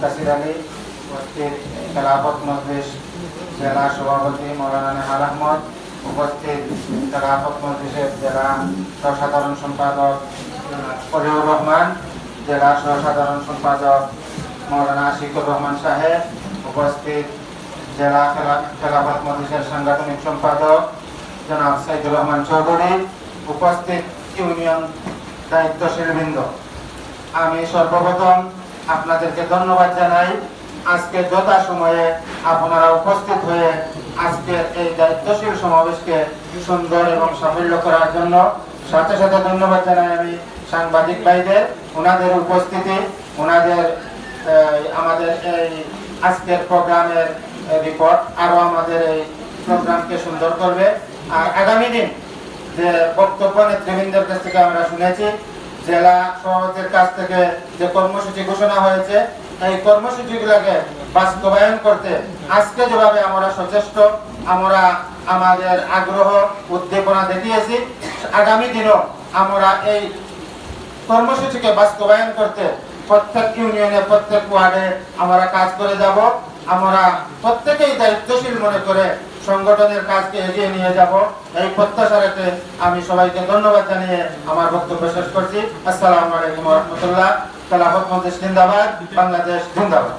কাসির আলী উপস্থিত খেলাফত মজলিস জেলা সভাপতি মৌলানা নেহাল আহমদ, উপস্থিত খেলাফত মজলিসের জেলা সহসাধারণ সম্পাদক ফরিউর রহমান, জেলা সহসাধারণ সম্পাদক মৌলানা আশিকুর রহমান সাহেব, উপস্থিত জেলা খেলা- খেলাফত মজলিসের সাংগঠনিক সম্পাদক জনাব সাইদুর রহমান চৌধুরী, উপস্থিত ইউনিয়ন দায়িত্বশীল বৃন্দ আমি সর্বপ্রথম আপনাদেরকে ধন্যবাদ জানাই। আজকে যথা সময়ে আপনারা উপস্থিত হয়ে আজকের এই দায়িত্বশীল সমাবেশকে সুন্দর এবং সাফল্য করার জন্য সাথে সাথে ধন্যবাদ জানাই আমি সাংবাদিক ভাইদের, ওনাদের উপস্থিতি, ওনাদের আমাদের এই আজকের প্রোগ্রামের রিপোর্ট আরও আমাদের এই প্রোগ্রামকে সুন্দর করবে। আর আগামী দিন যে বক্তব্য নেতৃবৃন্দের কাছ থেকে আমরা শুনেছি জেলা সভাপতির কাছ থেকে যে কর্মসূচি ঘোষণা হয়েছে, এই কর্মসূচিগুলোকে বাস্তবায়ন করতে আজকে যেভাবে আমরা সচেষ্ট, আমরা আমাদের আগ্রহ, উদ্দীপনা দেখিয়েছি, আগামী দিনও আমরা এই কর্মসূচিকে বাস্তবায়ন করতে প্রত্যেক ইউনিয়নে, প্রত্যেক ওয়ার্ডে আমরা কাজ করে যাব। আমরা প্রত্যেকেই দায়িত্বশীল মনে করে সংগঠনের কাজকে এগিয়ে নিয়ে যাব। এই প্রত্যাশা আমি সবাইকে ধন্যবাদ জানিয়ে আমার বক্তব্য শেষ করছি। আসসালামু আলাইকুম রহমতুল্লাহ। তালাহ মন্ত্রী জিন্দাবাদ, বাংলাদেশ জিন্দাবাদ।